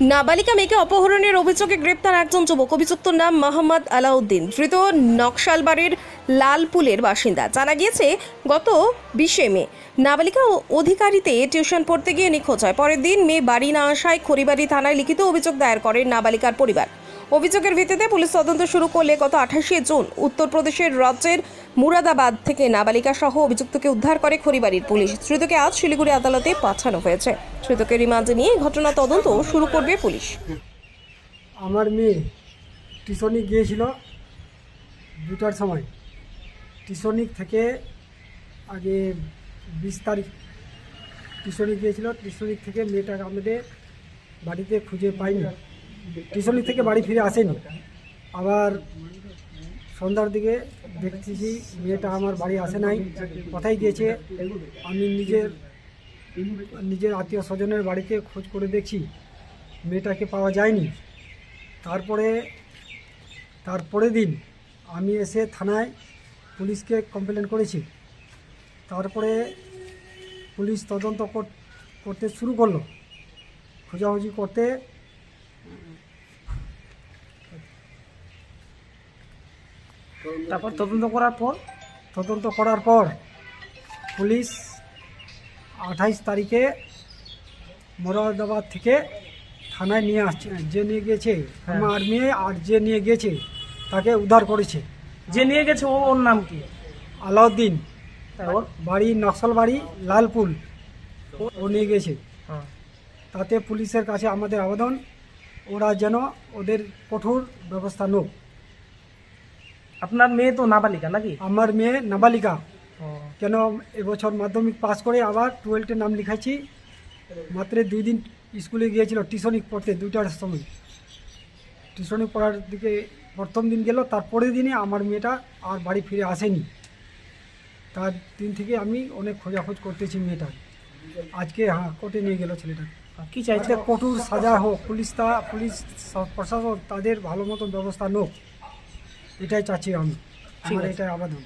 নাবালিকা মেয়েকে অপহরণের অভিযোগে গ্রেপ্তার একজন যুবক। অভিযুক্ত নাম মোহাম্মদ আলাউদ্দিন। ধৃত নকশালবাড়ির লালপুলের বাসিন্দা। জানা গিয়েছে, গত বিশে মে নাবালিকা অধিকারীতে টিউশন পড়তে গিয়ে নিখোঁজ হয়। পরের দিন মেয়ে বাড়ি না আসায় খড়িবাড়ি থানায় লিখিত অভিযোগ দায়ের করেন নাবালিকার পরিবার। অভিযোগের ভিত্তিতে পুলিশ তদন্ত শুরু করলে গত আঠাশে জুন উত্তরপ্রদেশের রাজ্যের মুরাদাবাদ থেকে নাবালিকা সহ অভিযুক্তকে উদ্ধার করে খড়িবাড়ির পুলিশ। ধৃতকে আজ শিলিগুড়ি আদালতে পাঠানো হয়েছে। ধৃতকে রিমান্ডে নিয়ে ঘটনা তদন্ত শুরু করবে পুলিশ। আমার মেয়ে টিউশনি গিয়েছিল দুটার সময়। টিউশনিক থেকে আগে বিশ তারিখ টিউশনি গিয়েছিল। টিউশনিক থেকে মেয়েটা আমাদের বাড়িতে খুঁজে পাইনি টিউশনি থেকে বাড়ি ফিরে আসেনি। আবার সন্ধ্যার দিকে দেখতেছি, মেয়েটা আমার বাড়ি আসে নাই, কোথায় গিয়েছে, আমি নিজের নিজের আত্মীয় স্বজনের বাড়িতে খোঁজ করে দেখছি, মেয়েটাকে পাওয়া যায়নি। তারপরে, তারপরের দিন আমি এসে থানায় পুলিশকে কমপ্লেন করেছি। তারপরে পুলিশ তদন্ত করতে শুরু করল। খোঁজাখুঁজি করতে তারপর তদন্ত করার পর তদন্ত করার পর পুলিশ আঠাইশ তারিখে মোরাদাবাদ থেকে থানায় নিয়ে আসছে যে নিয়ে গেছে আমার মেয়ে আর যে নিয়ে গেছে তাকে উদ্ধার করেছে। যে নিয়ে গেছে ও ওর নাম কি? আলাউদ্দিন। ওর বাড়ি নকশাল বাড়ি লালপুল। ও- ও নিয়ে গেছে। হ্যাঁ। তাতে পুলিশের কাছে আমাদের আবেদন ওরা যেন ওদের কঠোর ব্যবস্থা নোক আপনার মেয়ে তো নাবালিকা নাকি? আমার মেয়ে নাবালিকা। কেন এবছর মাধ্যমিক পাস করে আবার টুয়েলভে নাম লিখাইছি। মাত্র দুই দিন স্কুলে গিয়েছিল টিউশনি পড়তে দুইটার সময়। টিউশনি পড়ার দিকে প্রথম দিন গেল তারপরের দিনে আমার মেয়েটা আর বাড়ি ফিরে আসেনি। তার দিন থেকে আমি অনেক খোঁজাখোঁজ করতেছি মেয়েটার। আজকে হ্যাঁ কোর্টে নিয়ে গেল ছেলেটা। কি চাইছে? কঠোর সাজা হোক পুলিশ তা পুলিশ প্রশাসন তাদের ভালো মতন ব্যবস্থা নোক। এটাই চাচ্ছি আমি। আমার এটাই আবেদন।